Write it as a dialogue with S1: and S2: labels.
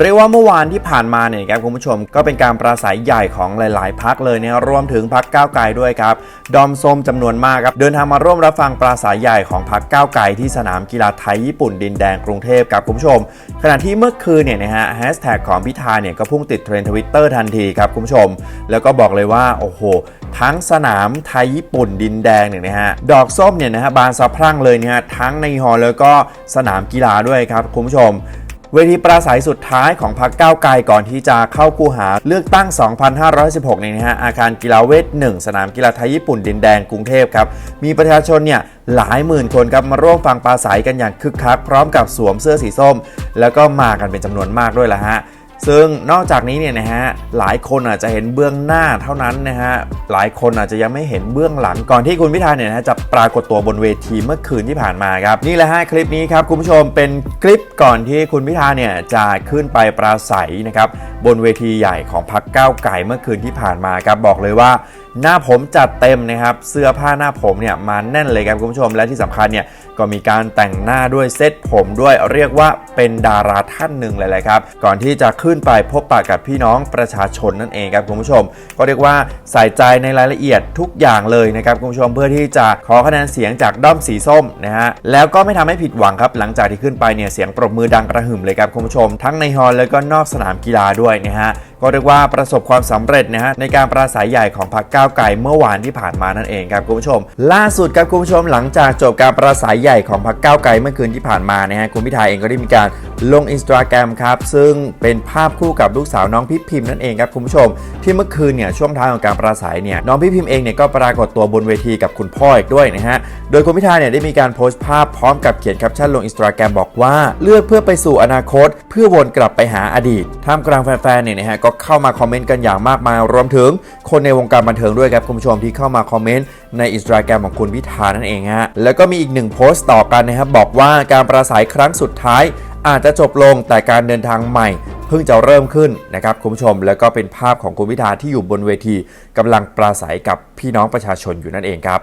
S1: เรียกว่าเมื่อวานที่ผ่านมาเนี่ยครับคุณผู้ชมก็เป็นการปราศัยใหญ่ของหลาย ๆ พักเลยเนี่ยรวมถึงพักก้าวไกลด้วยครับดอมส้มจำนวนมากครับเดินทางมาร่วมรับฟังปราศัยใหญ่ของพักก้าวไกลที่สนามกีฬาไทยญี่ปุ่นดินแดงกรุงเทพครับคุณผู้ชม ขณะที่เมื่อคืนเนี่ยนะฮะแฮชแท็กของพิธาเนี่ยก็พุ่งติดเทรนด์ทวิตเตอร์ทันทีครับคุณผู้ชม แล้วก็บอกเลยว่าโอ้โห ทั้งสนามไทยญี่ปุ่นดินแดงเนี่ยนะฮะดอกส้มเนี่ยนะฮะบานสะพรั่งเลยเนี่ยฮะทั้งในฮอลล์แล้วก็สนามกีฬาด้วยครับคุณผู้ชม เวทีปราศัยสุดท้ายของพรรคก้าวไกลก่อนที่จะเข้าคูหาเลือกตั้ง 2516เนี่ยนะฮะ อาคารกีฬาเวท 1 สนามกีฬาไทยญี่ปุ่นดินแดงกรุงเทพครับ มีประชาชนเนี่ยหลายหมื่นคนครับมาร่วมฟังปราศัยกันอย่างคึกคัก พร้อมกับสวมเสื้อสีส้ม แล้วก็มากันเป็นจำนวนมากด้วยละฮะ ซึ่งนอกจากนี้เนี่ยนะฮะหลายคนอาจจะเห็นเบื้องหน้าเท่านั้นนะฮะหลายคนอาจจะยังไม่เห็นเบื้องหลังก่อนที่คุณพิธาเนี่ยนะฮะจะปรากฏตัวบนเวทีเมื่อคืนที่ผ่านมาครับนี่แหละฮะคลิปนี้ครับคุณผู้ชมเป็นคลิปก่อนที่คุณพิธาเนี่ยจะขึ้นไปปราศัยนะครับบนเวทีใหญ่ของพรรคก้าวไก่เมื่อคืนที่ผ่านมาครับบอกเลยว่า หน้าผมจัดเต็มนะครับ เสื้อผ้าหน้าผมเนี่ยมาแน่นเลยครับคุณผู้ชม และที่สำคัญเนี่ยก็มีการแต่งหน้าด้วยเซตผมด้วยเรียกว่าเป็นดาราท่านหนึ่งเลยแหละครับ ก่อนที่จะขึ้นไปพบปะกับพี่น้องประชาชนนั่นเองครับคุณผู้ชม ก็เรียกว่าใส่ใจในรายละเอียดทุกอย่างเลยนะครับคุณผู้ชมเพื่อที่จะขอคะแนนเสียงจากด้อมสีส้มนะฮะแล้วก็ไม่ทำให้ผิดหวังครับหลังจากที่ขึ้นไปเนี่ยเสียงปรบมือดังกระหึ่มเลยครับคุณผู้ชม ทั้งในฮอลล์แล้วก็นอกสนามกีฬาด้วยนะฮะ ก็เรียกว่าประสบความสำเร็จนะฮะในการปราศัยใหญ่ของพรรคก้าวไกลเมื่อวานที่ผ่านมานั่นเองครับคุณผู้ชม ล่าสุดครับคุณผู้ชมหลังจากจบการปราศัยใหญ่ของพรรคก้าวไกลเมื่อคืนที่ผ่านมานะฮะคุณพิธาเองก็ได้มีการลงอินสตาแกรมครับซึ่งเป็นภาพคู่กับลูกสาวน้องพิพิมนั่นเองครับคุณผู้ชม ที่เมื่อคืนเนี่ยช่วงท้ายของการปราศัยเนี่ยน้องพิพิมเองเนี่ยก็ปรากฏตัวบนเวทีกับคุณพ่ออีกด้วยนะฮะโดยคุณพิธาเนี่ยได้มีการโพสต์ภาพพร้อมกับเขียนแคปชั่นลงอินสตาแกรมบอกว่าเลือกเพื่อไปสู่อนาคต เพื่อวนกลับไปหาอดีตท่ามกลางแฟนๆเนี่ยนะฮะก็เข้ามาคอมเมนต์กันอย่างมากมาย รวมถึงคนในวงการบันเทิงด้วยครับคุณผู้ชมที่เข้ามาคอมเมนต์ในอินสตาแกรมของคุณพิธานั่นเองฮะแล้วก็มีอีกหนึ่งโพสต์ต่อกันนะครับบอกว่าการปราศัยครั้งสุดท้าย อาจจะจบลงแต่การเดินทางใหม่เพิ่งจะเริ่มขึ้นนะครับคุณผู้ชม แล้วก็เป็นภาพของคุณพิธาที่อยู่บนเวทีกำลังปราศัยกับพี่น้องประชาชนอยู่นั่นเองครับ